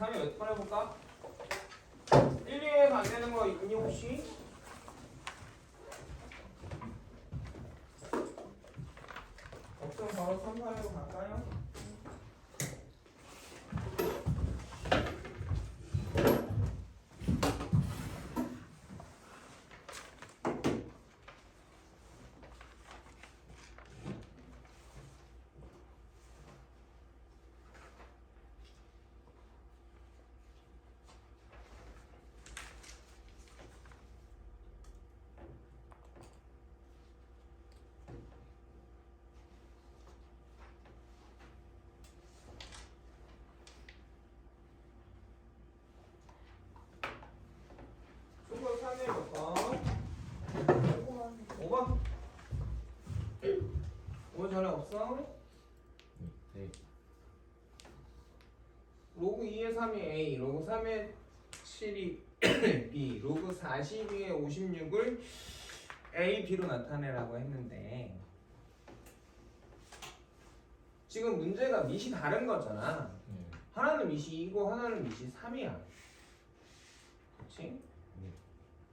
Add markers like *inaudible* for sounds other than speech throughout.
3이 몇 번 해볼까? 1, 2에서 안 되는 거 있니 혹시? 없으면 바로 3, 4로 갈까요? 수고 3에 몇 번? 5번? 5번 전에 없어? 네. 로그 2의 3이 A, 로그 3의 7이 B, 로그 42의 56을 A, B로 나타내라고 했는데 지금 문제가 밑이 다른 거잖아. 네. 하나는 밑이 2고 하나는 밑이 3이야. 그렇지? 네.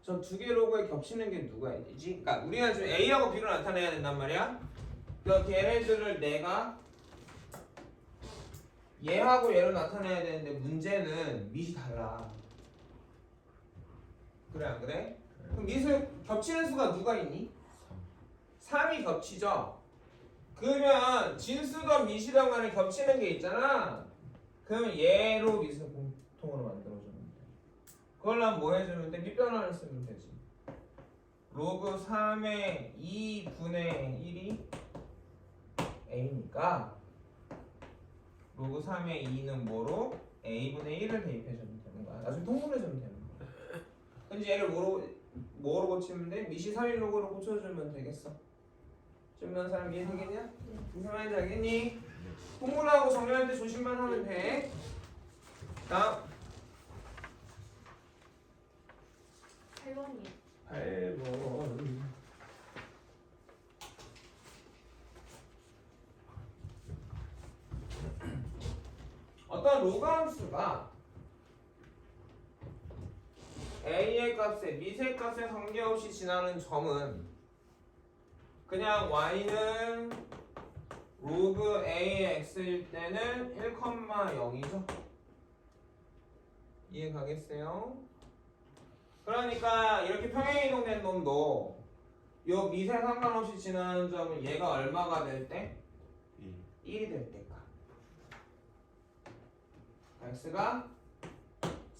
저두 개 로그에 겹치는 게 누가 되지? 그러니까 우리가 지금 A하고 B로 나타내야 된단 말이야. 그 걔네들을 내가 얘하고 얘로 나타내야 되는데 문제는 밑이 달라. 그래 안 그래? 그럼 밑을 겹치는 수가 누가 있니? 3. 3이 겹치죠. 그러면 진수던 밑이던 간에 겹치는 게 있잖아. 그러면 얘로 밑을 공통으로 만들어주면 돼. 그걸로 뭐 해주면 돼? 밑변환을 쓰면 되지. 로그 3의 2분의 1이 a니까 로그 3의 2는 뭐로? a분의 1을 대입해주면 되는 거야. 나중에 통분해주면 되는 거야. 근데 얘를 뭐로 뭐로 고치면 돼? 미시 3일 로그로 고쳐주면 되겠어. 준비한 사람 이해되겠냐? 무슨 말인지 알겠니? 통분하고 정리할 때 조심만 하면 돼. 다음 8번이요. 8번 어떤 로그 함수가 a의 값에 미세 값에 관계없이 지나는 점은 그냥 y는 로그 a의 x일 때는 1,0이죠. 이해 가겠어요? 그러니까 이렇게 평행 이동된 놈도 요 미세 상관없이 지나는 점은 얘가 얼마가 될 때? 1. 1이 될 때 가 x가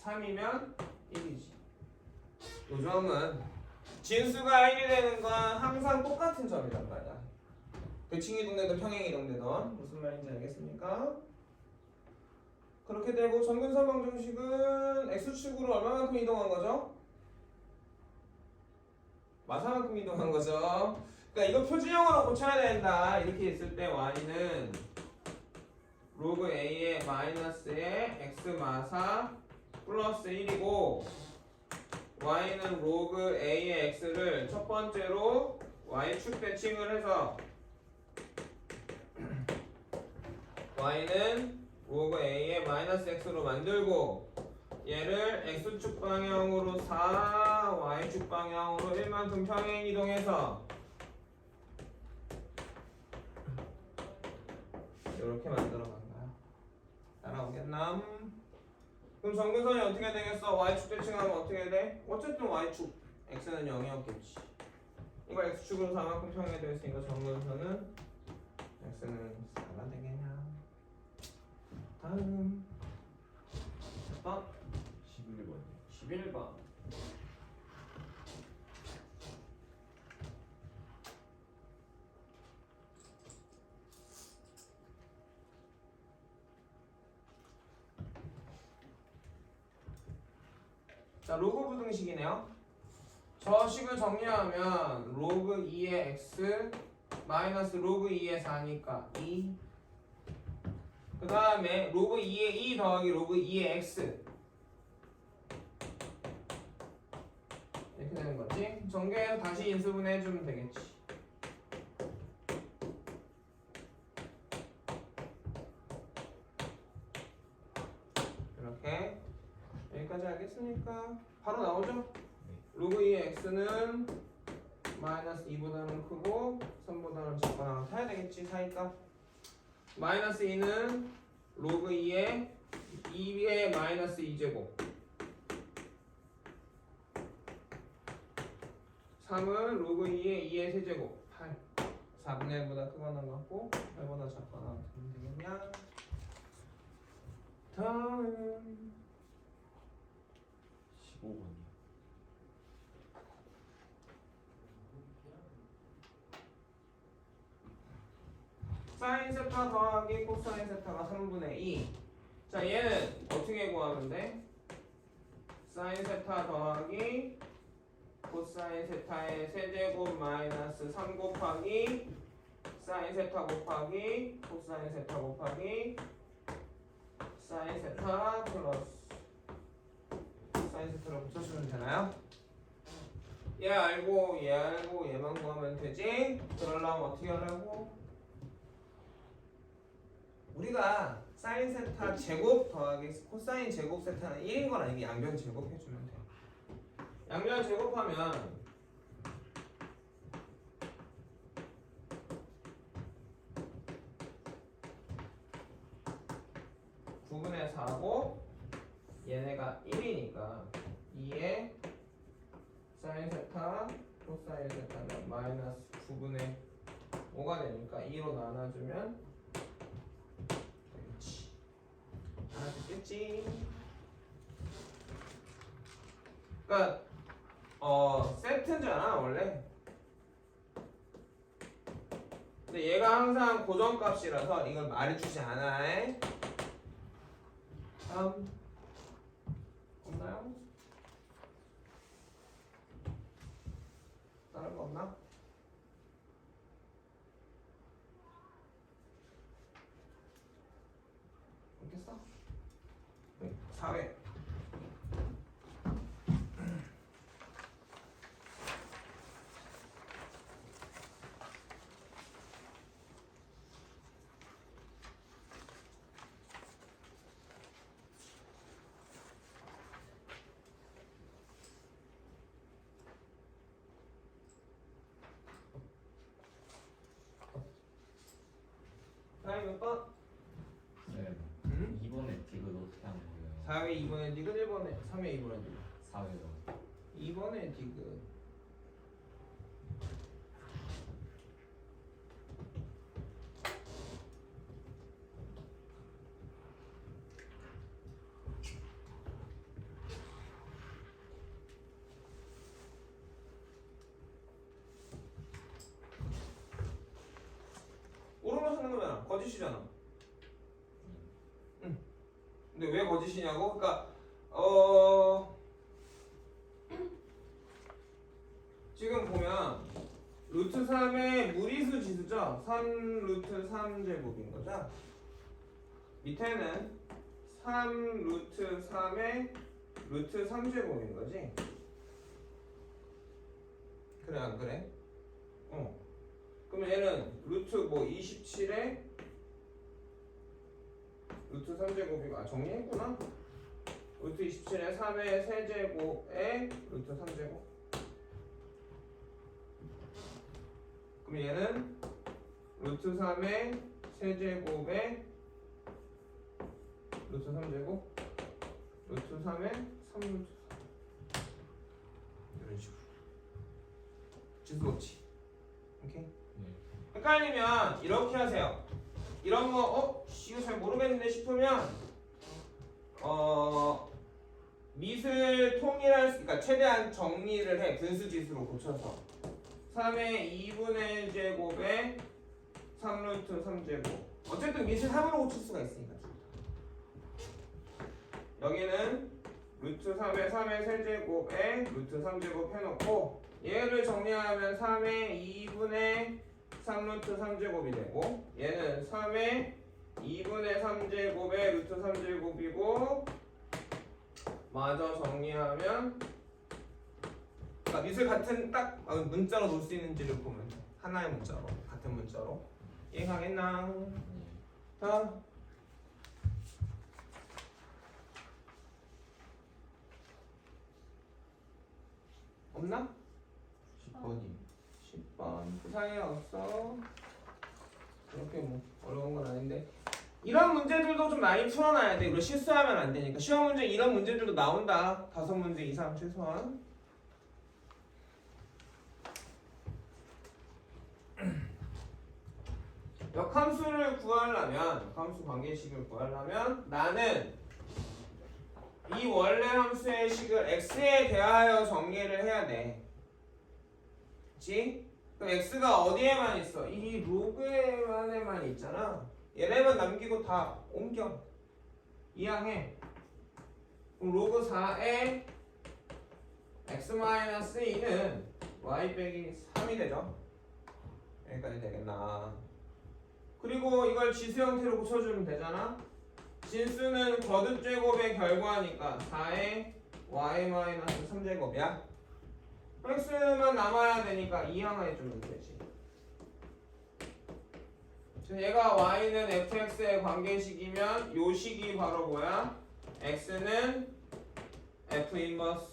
3이면 1이지 요 점은 진수가 1이 되는 건 항상 똑같은 점이란 말이야 대칭 이동되든 평행 이동되든 무슨 말인지 알겠습니까? 그렇게 되고 정근선 방정식은 x축으로 얼마만큼 이동한 거죠? 마사만큼 이동한 거죠. 그러니까 이거 표준형으로 고쳐야 된다. 이렇게 있을 때 y는 로그 a의 마이너스의 x 마사 플러스 1이고 y는 로그 a의 x를 첫 번째로 y축 대칭을 해서 y는 로그 a의 마이너스 x로 만들고 얘를 x축 방향으로 4, y축 방향으로 1만큼 평행 이동해서 이렇게 만들어 간다. 따라오겠나? 그럼 정근선이 어떻게 되겠어? y축 대칭하면 어떻게 돼? 어쨌든 y축 x는 0이었겠지. 이거 x축으로 4만큼 평행이 되어 있으니까 정근선은 x는 4가 되겠냐? 다음 몇 번? 11번. 11번 자 로그 부등식이네요 저 식을 정리하면 로그 2의 x 마이너스 로그 2의 4니까 2 그 다음에 로그 2의 2 더하기 로그 2의 x 이렇게 되는 거지. 전개해서 다시 인수분해 해주면 되겠지. 이렇게 됐습니까? 바로 나오죠? 로그 2의 x는 마이너스 2보다는 크고 3보다는 작거나 사야 되겠지 사니까. 마이너스 2는 로그 2의 2의 마이너스 2제곱. 3은 로그 2의 2의 세제곱. 8 4분의 1보다 크거나 같고 8보다 작거나 되겠냐? 다음 15번이요. 사인 세타 더하기 코사인 세타가 3분의 2. 자, 얘는 어떻게 구하면 돼? 사인 세타 더하기 코사인 세타의 세제곱 마이너스 3 곱하기 사인 세타 곱하기 코사인 세타 곱하기 사인 세타 플러스 세타를 붙여주면 되나요? 얘 알고 얘 알고 얘만 구하면 되지? 그러려면 어떻게 하려고? 우리가 사인 세타 제곱 더하기 코사인 제곱 세타는 1인 건 아니게 양변 제곱해주면 돼. 양변 제곱하면 구분의 4고 얘네가 1이니까 2에 사인 세타 코사인 세타는 마이너스 9분의 5가 되니까 2로 나눠주면 그렇지. 알아듣겠지? 그러니까 어 세트잖아 원래. 근데 얘가 항상 고정값이라서 이걸 말해주지 않아. 다음 없나요? 다른 거 없나? 없겠어? 네, 4회 다음에 몇 번? 네. 응? 2번에 디귿 어떻게 하는 거예요? 4회 2번에 디귿 1번에 3회 2번에 디귿 4회요. 2번에 디귿 오른쪽 쓰는 거짓이잖아. 응. 근데 왜 거짓이냐고? 그러니까 어 지금 보면 루트 3의 무리수 지수죠. 3 루트 3 제곱인 거죠. 밑에는 3 루트 3의 루트 3 제곱인 거지. 그래 안 그래? 어. 그러면 얘는 루트 뭐 27에 루트 3제곱이고 아 정리했구나. 루트 27에 3의 세제곱에 루트 3제곱. 그럼 얘는 루트 3의 세제곱에 루트 3제곱? 루트 3의 3루트 3 이런 식으로. 지수 없지. 오케이? 네. 헷갈리면 이렇게 하세요 이런 거 어? 씨, 이거 잘 모르겠는데 싶으면 어 밑을 통일할 수 그러니까 최대한 정리를 해. 분수 지수로 고쳐서. 3의 2분의 1제곱에 3루트 3제곱. 어쨌든 밑을 3으로 고칠 수가 있으니까. 여기는 루트 3의 3의 세제곱에 루트 3제곱 해놓고 얘를 정리하면 3의 2분의 3루트 3제곱이 되고 얘는 3의 2분의 3제곱에 루트 3제곱이고 마저 정리하면 그러니까 밑을 같은 딱 어, 문자로 놓을 수 있는지를 보면 돼. 하나의 문자로 같은 문자로 이해가겠나? 네. 자 없나? 10번이 10번 그 사이에 없어 그렇게 뭐 어려운 건 아닌데 이런 문제들도 좀 많이 풀어놔야 돼. 이거 실수하면 안 되니까. 시험 문제 이런 문제들도 나온다. 다섯 문제 이상. 최소한. *clears throat* 역함수를 구하려면 역함수 관계식을 구하려면 나는 이 원래 함수의 식을 x에 대하여 전개를 해야 돼. 그치? 그럼 x가 어디에만 있어? 이 로그에만 있잖아. 얘네만 남기고 다 옮겨. 이항해. 그럼 로그 4에 x-2는 y 빼기 3이 되죠. 여기까지 되겠나. 그리고 이걸 지수 형태로 고쳐주면 되잖아. 진수는 거듭 제곱의 결과니까 4에 y-3제곱이야. X만 남아야 되니까 이항 해주면 되지. 자, 얘가 y는 fx의 관계식이면 요 식이 바로 뭐야? x는 f 인버스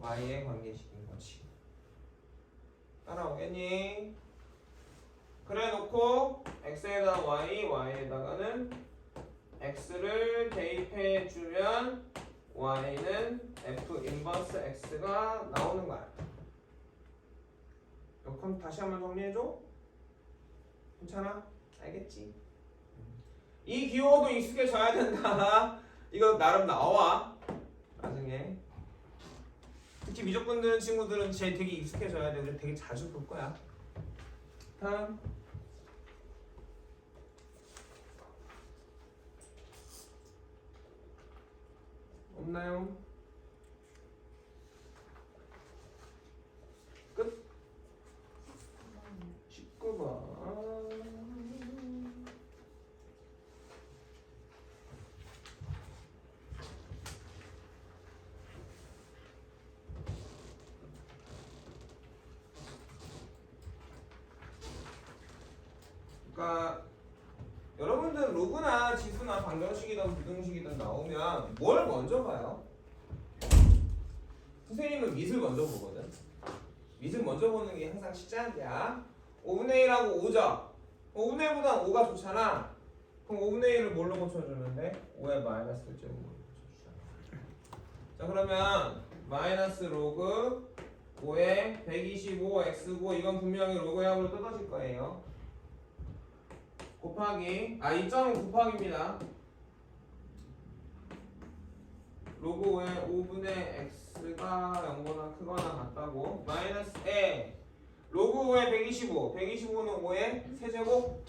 y의 관계식인 거지. 따라오겠니? 그래 놓고 x에다 y, y에다가는 x를 대입해 주면 y는 f 인버스 x가 나오는 거야. 그럼 다시 한번 정리해줘. 괜찮아? 알겠지? 이 기호도 익숙해져야 된다. *laughs* 이거 나름 나와. 나중에. 특히 미적분 드는 친구들은 쟤 되게 익숙해져야 돼. 우리 되게 자주 볼 거야. 다음. 없나요? 끝. 19번. 그러니까 여러분들 로그나 지수나 방정식이든 부등식이든 나오면 뭘 먼저 봐요? 선생님은 밑을 먼저 보거든. 밑을 먼저 보는 게 항상 시작이야. 5분의 1하고 5죠. 5분의 1보다 5가 좋잖아. 그럼 5분의 1을 뭘로 고쳐주는데? 5의 마이너스 를 제곱으로 고쳐주잖아. 자 그러면 마이너스 로그 5의 125 x고 이건 분명히 로그 약으로 뜯어질 거예요. 곱하기 아 2점은 곱하기입니다. 로그 5의 5분의 x가 0보다 크거나 같다고. 마이너스 a 로그 5의 125 125는 5의 세제곱.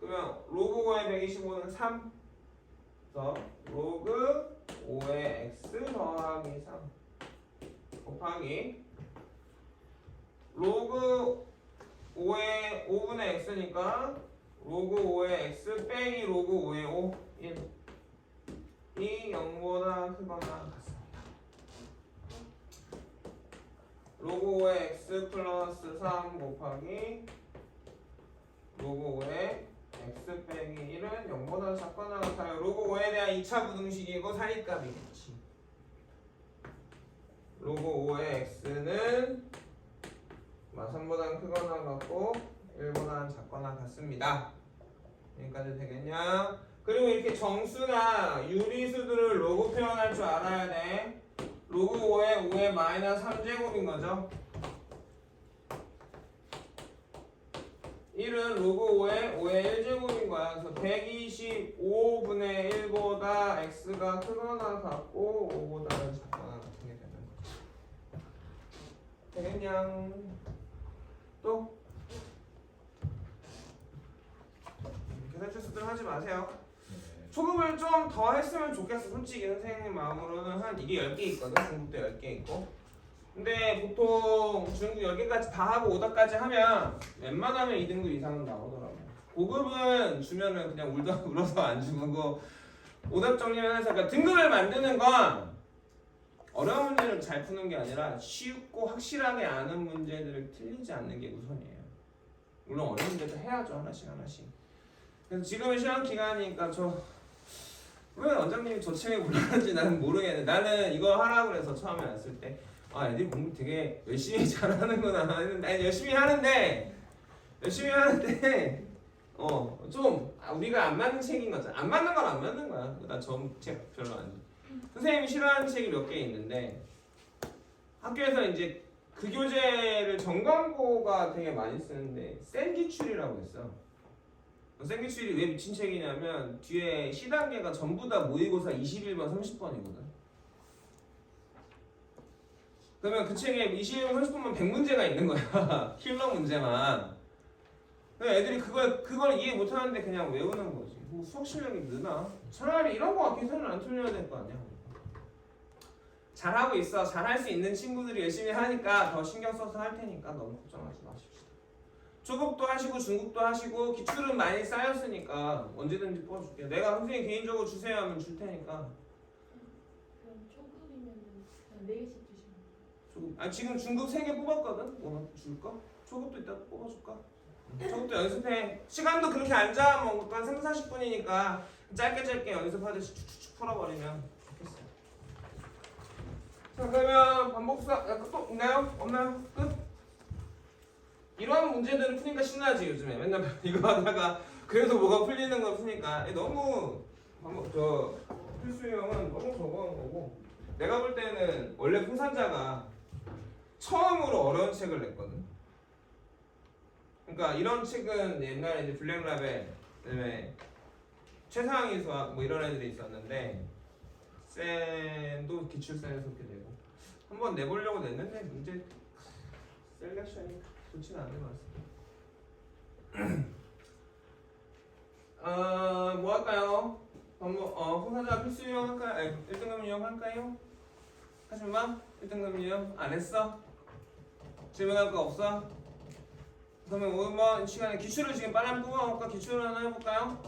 그러면 로그 5의 125는 3 그래서 로그 5의 x 더하기 3 곱하기. 로그 5의 5분의 x니까 로그 5의 x 빼기 로그 5의 5 1 이 0보다 크거나 같습니다. 로그 5의 x 플러스 3 곱하기 로그 5의 x 빼기 1은 0보다 작거나 같아요. 로그 5에 대한 2차 부등식이고 사이값이겠지. 로그 5의 x는 3보다 크거나 같고 1보다 작거나 같습니다. 여기까지 되겠냐? 그리고 이렇게 정수나 유리수들을 로그 표현할 줄 알아야 돼. 로그 5의 5의 마이너스 3제곱인 거죠. 1은 로그 5의 5의 1제곱인 거야. 그래서 125분의 1보다 x가 크거나 같고 5보다는 작거나 같은 게 되는 거죠. 되겠냐? 또? 계산 실 수들 하지 마세요. 네. 초급을 좀 더 했으면 좋겠어. 솔직히 선생님 마음으로는 한 이게 10개 있거든. 중국도 10개 있고. 근데 보통 중국 10개까지 다 하고 오답까지 하면 웬만하면 2등급 이상은 나오더라고. 고급은 주면은 그냥 울다 *laughs* 울어서 안 주고 오답 정리만 해서 그러니까 등급을 만드는 건 어려운 문제를 잘 푸는 게 아니라 쉽고 확실하게 아는 문제들을 틀리지 않는 게 우선이에요. 물론 어려운 문제도 해야죠 하나씩 하나씩. 그래서 지금은 시험 기간이니까 저 왜 원장님이 저 책에 골랐는지 나는 모르겠는데 나는 이거 하라고 그래서 처음에 왔을 때 아 애들이 공부 되게 열심히 *laughs* 잘하는구나 했는데 아니 열심히 하는데 열심히 하는데 어 좀 우리가 안 맞는 책인 거죠 안 맞는 건 안 맞는 거야. 나 저 책 별로 안 선생님이 싫어하는 책이 몇 개 있는데 학교에서 이제 그 교재를 전광고가 되게 많이 쓰는데 생기출이라고 있어 생기출이 왜 미친 책이냐면 뒤에 시단계가 전부 다 모의고사 21번 30번이거든. 그러면 그 책에 21번 30번만 100문제가 있는 거야. *laughs* 킬러 문제만. 애들이 그걸 그걸 이해 못하는데 그냥 외우는 거지. 뭐 수학 실력이 느나? 차라리 이런 거 기사를 안 틀려야 될 거 아니야? 잘하고 있어. 잘할 수 있는 친구들이 열심히 하니까 더 신경 써서 할 테니까 너무 걱정하지 마십시오 초급도 하시고 중급도 하시고 기출은 많이 쌓였으니까 언제든지 뽑아줄게요 내가 선생님 개인적으로 주세요 하면 줄 테니까 그럼 초급이면은 그냥 네 개씩 주시면 초급 아 지금 중급 3개 뽑았거든 뭐 줄까? 초급도 이따 뽑아줄까? 초급도 연습해 시간도 그렇게 안 잡아 뭐 한 3, 40분이니까 짧게 짧게 연습하듯이 축축축 풀어버리면 좋겠어요 자 그러면 반복사 약간 또 있나요? 없나요? 끝? 이런 문제들은 푸니까 신나지 요즘에. 맨날 *laughs* 이거 하다가 그래도 뭐가 풀리는 거 푸니까. 너무 저 필수 형은 너무 적어한 거고. 내가 볼 때는 원래 풍산자가 처음으로 어려운 책을 냈거든. 그러니까 이런 책은 옛날에 이제 블랙라벨 그다음에 최상위 수학 뭐 이런 애들이 있었는데 쌤도 기출센에서 그렇게 되고. 한번 내보려고 냈는데 문제 셀렉션이 좋지는 않은 것 같습니다. *clears throat* 어뭐 할까요? 반복 어 풍산자 필수 유형 할까요? 아니, 1등급 유형 할까요? 하지 마. 1등급 유형 안 했어? 질문할 거 없어? 그러면 오늘 시간에 기출을 지금 빨리 뽑아볼까? 기출을 하나 해볼까요?